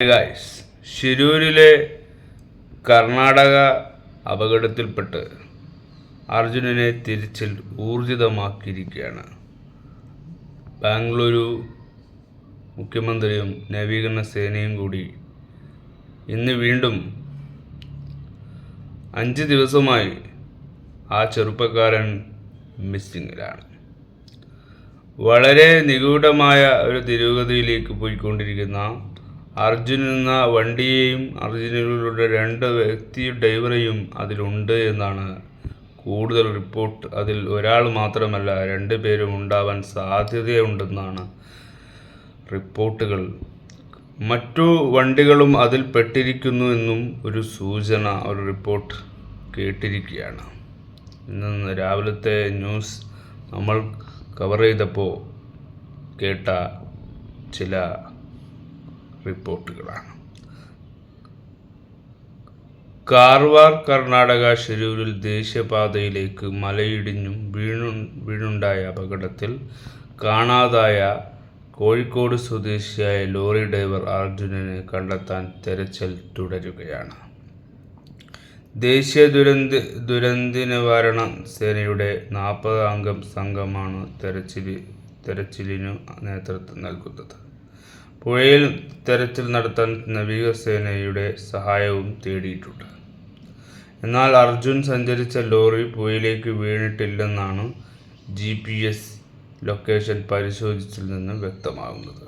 Guys ശിരൂരിലെ Karnataka അപകടത്തിൽപ്പെട്ട് അർജുനനെ തിരിച്ചിൽ ഊർജിതമാക്കിയിരിക്കുകയാണ്. ബാംഗ്ലൂരു മുഖ്യമന്ത്രിയും നവീകരണ സേനയും കൂടി ഇന്ന് വീണ്ടും അഞ്ച് ദിവസമായി ആ ചെറുപ്പക്കാരൻ മിസ്സിങ്ങിലാണ് വളരെ നിഗൂഢമായ ഒരു തിരുഗതിയിലേക്ക് പോയിക്കൊണ്ടിരിക്കുന്ന അർജുൻ എന്ന വണ്ടിയെയും അർജുനിലൂടെ രണ്ട് വ്യക്തി ഡ്രൈവറെയും അതിലുണ്ട് എന്നാണ് കൂടുതൽ റിപ്പോർട്ട്. അതിൽ ഒരാൾ മാത്രമല്ല രണ്ട് പേരും ഉണ്ടാവാൻ സാധ്യതയുണ്ടെന്നാണ് റിപ്പോർട്ടുകൾ. മറ്റു വണ്ടികളും അതിൽ പെട്ടിരിക്കുന്നു എന്നും ഒരു സൂചന ഒരു റിപ്പോർട്ട് കേട്ടിരിക്കുകയാണ്. ഇന്ന് രാവിലത്തെ ന്യൂസ് നമ്മൾ കവർ ചെയ്തപ്പോൾ കേട്ട ചില റിപ്പോർട്ടുകളാണ്. കാർവാർ കർണാടക ഷിരൂരിൽ ദേശീയപാതയിലേക്ക് മലയിടിഞ്ഞും വീണു വീണുണ്ടായ അപകടത്തിൽ കാണാതായ കോഴിക്കോട് സ്വദേശിയായ ലോറി ഡ്രൈവർ അർജുനനെ കണ്ടെത്താൻ തെരച്ചിൽ തുടരുകയാണ്. ദേശീയ ദുരന്ത ദുരന്ത നിവാരണ സേനയുടെ നാൽപ്പത് അംഗം സംഘമാണ് തെരച്ചിൽ തെരച്ചിലിനു നേതൃത്വം നൽകുന്നത്. പുഴയിൽ തെരച്ചിൽ നടത്താൻ നാവികസേനയുടെ സഹായവും തേടിയിട്ടുണ്ട്. എന്നാൽ അർജുൻ സഞ്ചരിച്ച ലോറി പുഴയിലേക്ക് വീണിട്ടില്ലെന്നാണ് ജി പി എസ് ലൊക്കേഷൻ പരിശോധിച്ചിൽ നിന്ന് വ്യക്തമാകുന്നത്.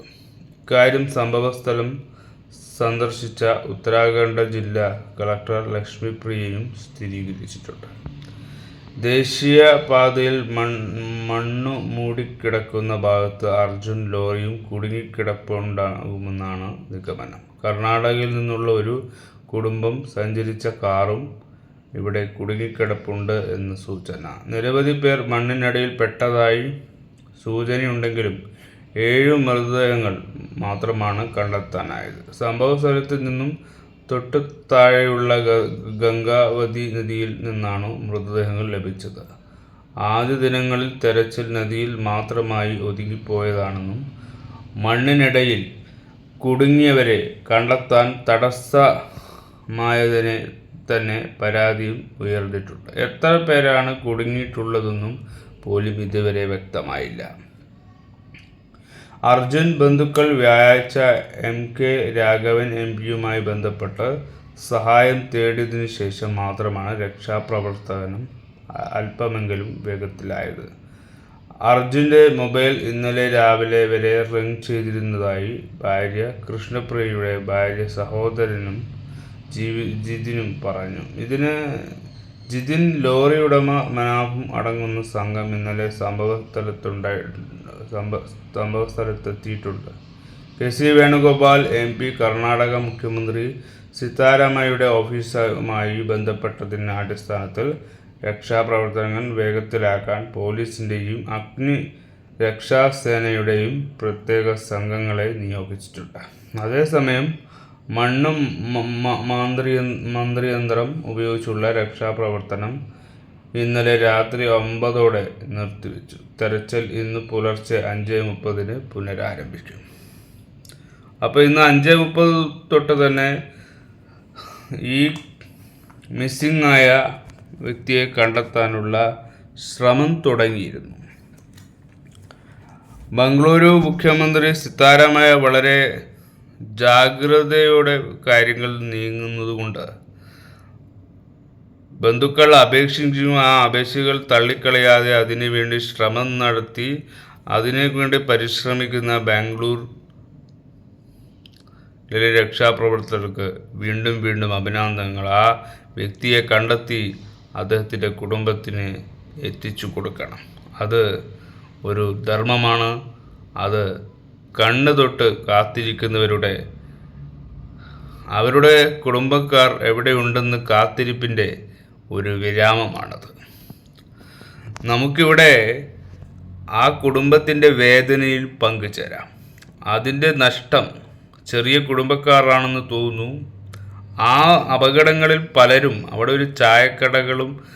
ഇക്കാര്യം സംഭവസ്ഥലം സന്ദർശിച്ച ഉത്തരാഖണ്ഡ് ജില്ലാ കളക്ടർ ലക്ഷ്മി ലക്ഷ്മിപ്രിയയും സ്ഥിരീകരിച്ചിട്ടുണ്ട്. ദേശീയ പാതയിൽ മൺ മണ്ണു മൂടിക്കിടക്കുന്ന ഭാഗത്ത് അർജുൻ ലോറിയും കുടുങ്ങിക്കിടപ്പുണ്ടാകുമെന്നാണ് നിഗമനം. കർണാടകയിൽ നിന്നുള്ള ഒരു കുടുംബം സഞ്ചരിച്ച കാറും ഇവിടെ കുടുങ്ങിക്കിടപ്പുണ്ട് എന്ന് സൂചന. നിരവധി പേർ മണ്ണിനടിയിൽ പെട്ടതായി സൂചനയുണ്ടെങ്കിലും ഏഴ് മൃതദേഹങ്ങൾ മാത്രമാണ് കണ്ടെത്താനായത്. സംഭവ സ്ഥലത്ത് നിന്നും തൊട്ടു താഴെയുള്ള ഗംഗാവതി നദിയിൽ നിന്നാണ് മൃതദേഹങ്ങൾ ലഭിച്ചത്. ആദ്യ ദിനങ്ങളിൽ തെരച്ചിൽ നദിയിൽ മാത്രമായി ഒതുങ്ങിപ്പോയതാണെന്നും മണ്ണിനിടയിൽ കുടുങ്ങിയവരെ കണ്ടെത്താൻ തടസ്സമായതിനെ തന്നെ പരാതിയും ഉയർന്നിട്ടുണ്ട്. എത്ര പേരാണ് കുടുങ്ങിയിട്ടുള്ളതെന്നും പോലും ഇതുവരെ വ്യക്തമായില്ല. അർജുൻ ബന്ധുക്കൾ വ്യാഴാഴ്ച എം കെ രാഘവൻ എം പിയുമായി ബന്ധപ്പെട്ട് സഹായം തേടിയതിനു ശേഷം മാത്രമാണ് രക്ഷാപ്രവർത്തനം അല്പമെങ്കിലും വേഗത്തിലായത്. അർജുന്റെ മൊബൈൽ ഇന്നലെ രാവിലെ വരെ റിംഗ് ചെയ്തിരുന്നതായി ഭാര്യ കൃഷ്ണപ്രിയയുടെ ഭാര്യ സഹോദരനും ജീവി ജിതിനും പറഞ്ഞു. ഇതിന് ജിതിൻ ലോറി ഉടമ മനാഫും അടങ്ങുന്ന സംഘം ഇന്നലെ സംഭവ സ്ഥലത്തുണ്ടായി സംഭവ സംഭവ സ്ഥലത്തെത്തിയിട്ടുണ്ട് K. C. Venugopal M. P Karnataka മുഖ്യമന്ത്രി സിത്താരാമയുടെ ഓഫീസുമായി ബന്ധപ്പെട്ടതിന്റെ അടിസ്ഥാനത്തിൽ രക്ഷാപ്രവർത്തനങ്ങൾ വേഗത്തിലാക്കാൻ പോലീസിന്റെയും അഗ്നി രക്ഷാസേനയുടെയും പ്രത്യേക സംഘങ്ങളെ നിയോഗിച്ചിട്ടുണ്ട്. അതേസമയം മണ്ണും മന്ത്രി മന്ത്രിയന്ത്രം ഉപയോഗിച്ചുള്ള രക്ഷാപ്രവർത്തനം ഇന്നലെ രാത്രി ഒമ്പതോടെ നിർത്തിവെച്ചു. തെരച്ചിൽ ഇന്ന് പുലർച്ചെ അഞ്ച് മുപ്പതിന് പുനരാരംഭിക്കും. അപ്പോൾ ഇന്ന് അഞ്ച് മുപ്പത് തൊട്ട് തന്നെ ഈ മിസ്സിംഗ് ആയ വ്യക്തിയെ കണ്ടെത്താനുള്ള ശ്രമം തുടങ്ങിയിരുന്നു. ബംഗളൂരു മുഖ്യമന്ത്രി സിത്താരാമയ വളരെ ജാഗ്രതയോടെ കാര്യങ്ങൾ നീങ്ങുന്നതുകൊണ്ട് ബന്ധുക്കൾ അപേക്ഷിച്ചും ആ അപേക്ഷകൾ തള്ളിക്കളയാതെ അതിനു വേണ്ടി ശ്രമം നടത്തി അതിനു വേണ്ടി പരിശ്രമിക്കുന്ന ബാംഗ്ലൂർ രക്ഷാപ്രവർത്തകർക്ക് വീണ്ടും വീണ്ടും അഭിനന്ദനങ്ങൾ. ആ വ്യക്തിയെ കണ്ടെത്തി അദ്ദേഹത്തിന്റെ കുടുംബത്തിന് എത്തിച്ചു കൊടുക്കണം. അത് ഒരു ധർമ്മമാണ്. അത് കണ്ണു തൊട്ട് കാത്തിരിക്കുന്നവരുടെ അവരുടെ കുടുംബക്കാർ എവിടെയുണ്ടെന്ന് കാത്തിരിപ്പിന്റെ ഒരു വിരാമമാണത്. നമുക്കിവിടെ ആ കുടുംബത്തിന്റെ വേദനയിൽ പങ്കുചേരാം. അതിന്റെ നഷ്ടം ചെറിയ കുടുംബക്കാരാണെന്ന് തോന്നുന്നു. ആ അപകടങ്ങളിൽ പലരും അവിടെ ഒരു ചായക്കടകളും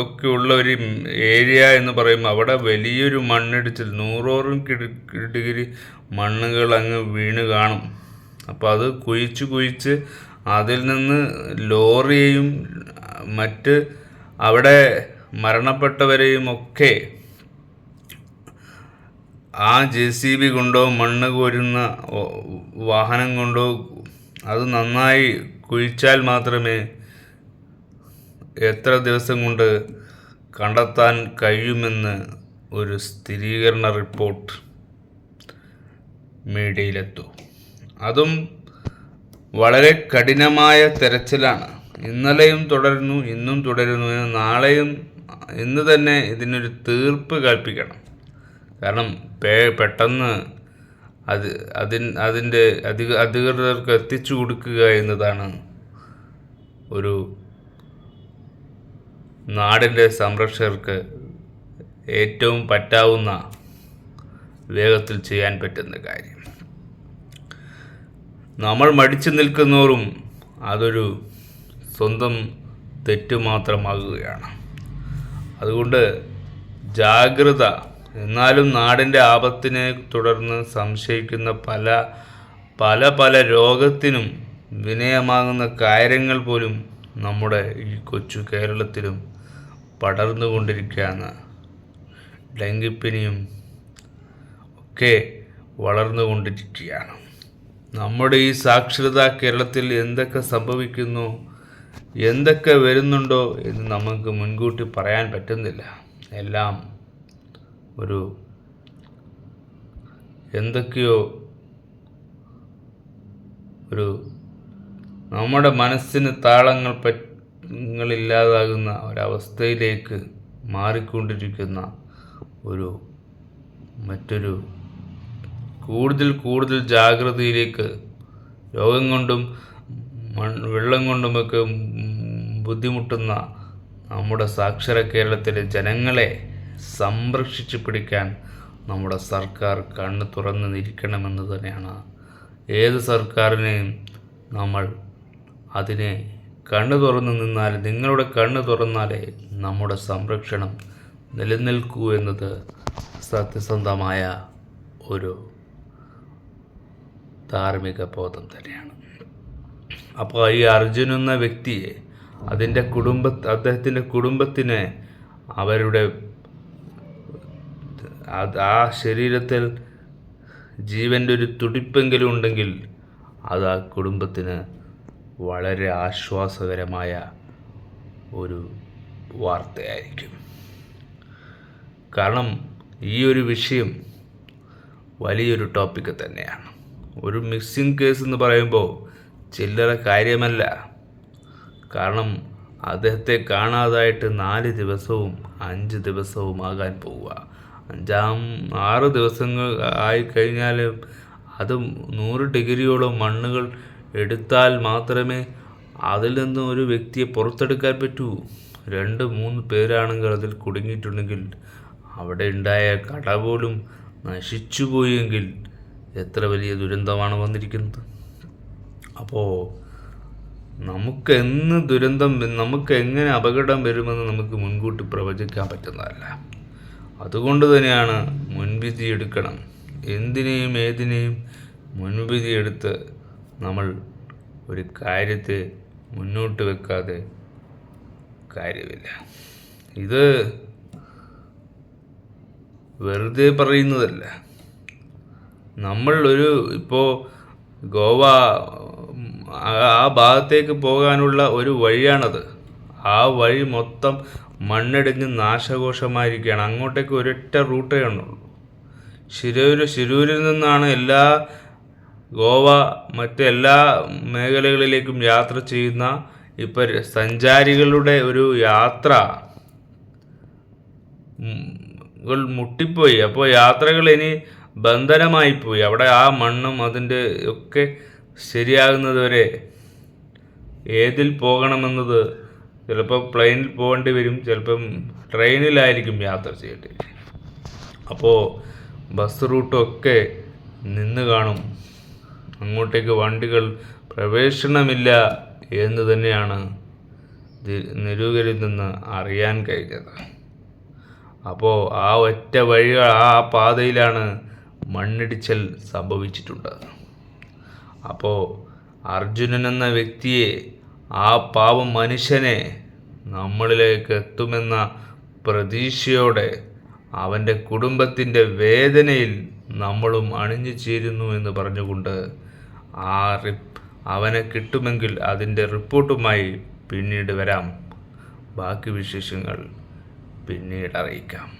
ഒക്കെ ഉള്ള ഒരു ഏരിയ എന്ന് പറയും അവിടെ വലിയൊരു മണ്ണിടിച്ചിൽ നൂറോറും ഡിഗ്രി മണ്ണുകൾ അങ്ങ് വീണ് കാണും. അപ്പോൾ അത് കുഴിച്ച് കുഴിച്ച് അതിൽ നിന്ന് ലോറിയെയും മറ്റ് അവിടെ മരണപ്പെട്ടവരെയും ഒക്കെ ആ ജെ സി ബി കൊണ്ടോ മണ്ണ് കോരുന്ന വാഹനം കൊണ്ടോ അത് നന്നായി കുഴിച്ചാൽ മാത്രമേ എത്ര ദിവസം കൊണ്ട് കണ്ടെത്താൻ കഴിയുമെന്ന് ഒരു സ്ഥിരീകരണ റിപ്പോർട്ട് മീഡിയയിലെത്തു. അതും വളരെ കഠിനമായ തെരച്ചിലാണ്. ഇന്നലെയും തുടരുന്നു ഇന്നും തുടരുന്നു. നാളെയും ഇന്ന് തന്നെ ഇതിനൊരു തീർപ്പ് കൽപ്പിക്കണം. കാരണം പേ പെട്ടെന്ന് അത് അതിൻ അതിന്റെ അധിക അധികൃതർക്ക് എത്തിച്ചു കൊടുക്കുക എന്നതാണ് ഒരു നാടിന്റെ സംരക്ഷകർക്ക് ഏറ്റവും പറ്റാവുന്ന വേഗത്തിൽ ചെയ്യാൻ പറ്റുന്ന കാര്യം. നമ്മൾ മടിച്ചു നിൽക്കുന്നവരും അതൊരു സ്വന്തം തെറ്റ് മാത്രമാകുകയാണ്. അതുകൊണ്ട് ജാഗ്രത എന്നാലും നാടിന്റെ ആപത്തിനെ തുടർന്ന് സംശയിക്കുന്ന പല പല പല രോഗത്തിനും വിനയമാകുന്ന കാര്യങ്ങൾ പോലും നമ്മുടെ ഈ കൊച്ചു കേരളത്തിലും പടർന്നുകൊണ്ടിരിക്കുകയാണ്. ഡെങ്കിപ്പനിയും ഒക്കെ വളർന്നുകൊണ്ടിരിക്കുകയാണ്. നമ്മുടെ ഈ സാക്ഷരത കേരളത്തിൽ എന്തൊക്കെ സംഭവിക്കുന്നു? എന്തൊക്കെ വരുന്നുണ്ടോ എന്ന് നമുക്ക് മുൻകൂട്ടി പറയാൻ പറ്റുന്നില്ല. എല്ലാം ഒരു എന്തൊക്കെയോ ഒരു നമ്മുടെ മനസ്സിന് താളങ്ങൾ പറ്റങ്ങളില്ലാതാകുന്ന ഒരവസ്ഥയിലേക്ക് മാറിക്കൊണ്ടിരിക്കുന്ന ഒരു മറ്റൊരു കൂടുതൽ കൂടുതൽ ജാഗ്രതയിലേക്ക് രോഗം കൊണ്ടും മൺ വെള്ളം കൊണ്ടുമൊക്കെ ബുദ്ധിമുട്ടുന്ന നമ്മുടെ സാക്ഷര കേരളത്തിലെ ജനങ്ങളെ സംരക്ഷിച്ചു പിടിക്കാൻ നമ്മുടെ സർക്കാർ കണ്ണ് തുറന്ന് നിൽക്കണമെന്ന് തന്നെയാണ്. ഏത് സർക്കാരിനെയും നമ്മൾ അതിനെ കണ്ണു തുറന്ന് നിന്നാൽ നിങ്ങളുടെ കണ്ണ് തുറന്നാലേ നമ്മുടെ സംരക്ഷണം നിലനിൽക്കൂ എന്നത് സത്യസന്ധമായ ഒരു ധാർമ്മിക ബോധം തന്നെയാണ്. അപ്പോൾ ഈ അർജുൻ എന്ന വ്യക്തിയെ അതിന്റെ കുടുംബ അദ്ദേഹത്തിന്റെ കുടുംബത്തിന് അവരുടെ ആ ശരീരത്തിൽ ജീവന്റെ ഒരു തുടിപ്പെങ്കിലും ഉണ്ടെങ്കിൽ അത് ആ കുടുംബത്തിന് വളരെ ആശ്വാസകരമായ ഒരു വാർത്തയായിരിക്കും. കാരണം ഈ ഒരു വിഷയം വലിയൊരു ടോപ്പിക്ക് തന്നെയാണ്. ഒരു മിസ്സിംഗ് കേസ് എന്ന് പറയുമ്പോൾ ചില്ലറ കാര്യമല്ല. കാരണം അദ്ദേഹത്തെ കാണാതായിട്ട് നാല് ദിവസവും അഞ്ച് ദിവസവും ആകാൻ പോവുക. അഞ്ചാം ആറ് ദിവസങ്ങൾ ആയി കഴിഞ്ഞാൽ അതും നൂറ് ഡിഗ്രിയോളം മണ്ണുകൾ എടുത്താൽ മാത്രമേ അതിൽ നിന്ന് ഒരു വ്യക്തിയെ പുറത്തെടുക്കാൻ പറ്റൂ. രണ്ട് മൂന്ന് പേരാണെങ്കിൽ അതിൽ കുടുങ്ങിയിട്ടുണ്ടെങ്കിൽ അവിടെ ഉണ്ടായ കട പോലും നശിച്ചു പോയെങ്കിൽ എത്ര വലിയ ദുരന്തമാണ് വന്നിരിക്കുന്നത്? അപ്പോൾ നമുക്ക് എന്ന് ദുരന്തം നമുക്ക് എങ്ങനെ അപകടം വരുമെന്ന് നമുക്ക് മുൻകൂട്ടി പ്രവചിക്കാൻ പറ്റുന്നതല്ല. അതുകൊണ്ട് തന്നെയാണ് മുൻവിധി എടുക്കണം. എന്തിനേയും ഏതിനേയും മുൻവിധി എടുത്ത് നമ്മൾ ഒരു കാര്യത്തെ മുന്നോട്ട് വെക്കാതെ കാര്യമില്ല. ഇത് വെറുതെ പറയുന്നതല്ല. നമ്മൾ ഒരു ഇപ്പോൾ ഗോവ ആ ഭാഗത്തേക്ക് പോകാനുള്ള ഒരു വഴിയാണത്. ആ വഴി മൊത്തം മണ്ണിടിഞ്ഞ് നാശകോശമായിരിക്കുകയാണ്. അങ്ങോട്ടേക്ക് ഒരൊറ്റ റൂട്ടേ ഉള്ളൂ. ശിരൂര് ശിരൂരിൽ നിന്നാണ് എല്ലാ ഗോവ മറ്റെല്ലാ മേഖലകളിലേക്കും യാത്ര ചെയ്യുന്ന ഇപ്പം സഞ്ചാരികളുടെ ഒരു യാത്ര മുട്ടിപ്പോയി. അപ്പോൾ യാത്രകൾ ഇനി ബന്ധനമായി പോയി. അവിടെ ആ മണ്ണും അതിന്റെ ഒക്കെ ശരിയാകുന്നതുവരെ ഏതിൽ പോകണമെന്നത് ചിലപ്പോൾ പ്ലെയിനിൽ പോകേണ്ടി വരും ചിലപ്പം ട്രെയിനിലായിരിക്കും യാത്ര ചെയ്യേണ്ടി വരും. അപ്പോൾ ബസ് റൂട്ടൊക്കെ നിന്ന് കാണും. അങ്ങോട്ടേക്ക് വണ്ടികൾ പ്രവേശനമില്ല എന്ന് തന്നെയാണ് നിരൂകരിൽ നിന്ന് അറിയാൻ കഴിഞ്ഞത് അപ്പോൾ ആ ഒറ്റ വഴികൾ ആ പാതയിലാണ് മണ്ണിടിച്ചൽ സംഭവിച്ചിട്ടുണ്ട്. അപ്പോൾ അർജുനൻ എന്ന വ്യക്തിയെ ആ പാവം മനുഷ്യനെ നമ്മളിലേക്ക് എത്തുമെന്ന പ്രതീക്ഷയോടെ അവന്റെ കുടുംബത്തിന്റെ വേദനയിൽ നമ്മളും അണിഞ്ഞു ചേരുന്നു എന്ന് പറഞ്ഞുകൊണ്ട് ആ റിപ്പ് അവനെ കിട്ടുമെങ്കിൽ അതിന്റെ റിപ്പോർട്ടുമായി പിന്നീട് വരാം. ബാക്കി വിശേഷങ്ങൾ പിന്നീട് അറിയിക്കാം.